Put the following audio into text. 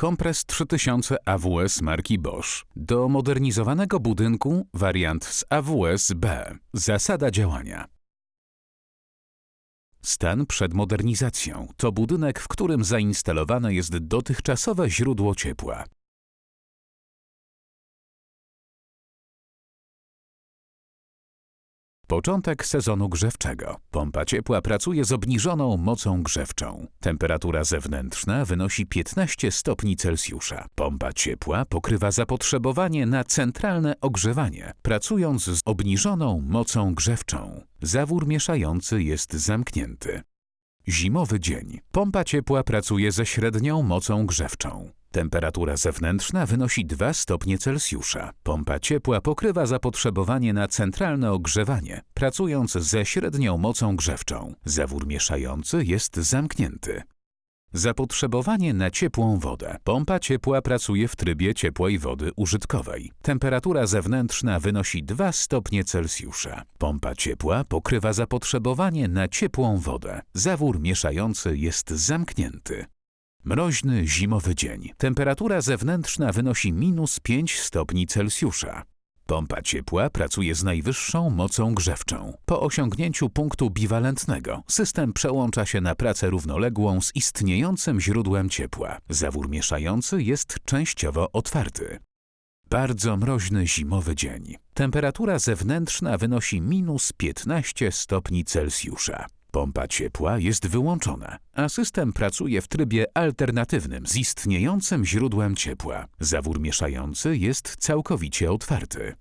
kompres 3000 AWS marki Bosch. Do modernizowanego budynku wariant z AWS B. Zasada działania. Stan przed modernizacją to budynek, w którym zainstalowane jest dotychczasowe źródło ciepła. Początek sezonu grzewczego. Pompa ciepła pracuje z obniżoną mocą grzewczą. Temperatura zewnętrzna wynosi 15 stopni Celsjusza. Pompa ciepła pokrywa zapotrzebowanie na centralne ogrzewanie, pracując z obniżoną mocą grzewczą. Zawór mieszający jest zamknięty. Zimowy dzień. Pompa ciepła pracuje ze średnią mocą grzewczą. Temperatura zewnętrzna wynosi 2 stopnie Celsjusza. Pompa ciepła pokrywa zapotrzebowanie na centralne ogrzewanie, pracując ze średnią mocą grzewczą. Zawór mieszający jest zamknięty. Zapotrzebowanie na ciepłą wodę. Pompa ciepła pracuje w trybie ciepłej wody użytkowej. Temperatura zewnętrzna wynosi 2 stopnie Celsjusza. Pompa ciepła pokrywa zapotrzebowanie na ciepłą wodę. Zawór mieszający jest zamknięty. Mroźny, zimowy dzień. Temperatura zewnętrzna wynosi minus 5 stopni Celsjusza. Pompa ciepła pracuje z najwyższą mocą grzewczą. Po osiągnięciu punktu biwalentnego system przełącza się na pracę równoległą z istniejącym źródłem ciepła. Zawór mieszający jest częściowo otwarty. Bardzo mroźny zimowy dzień. Temperatura zewnętrzna wynosi minus 15 stopni Celsjusza. Pompa ciepła jest wyłączona, a system pracuje w trybie alternatywnym z istniejącym źródłem ciepła. Zawór mieszający jest całkowicie otwarty.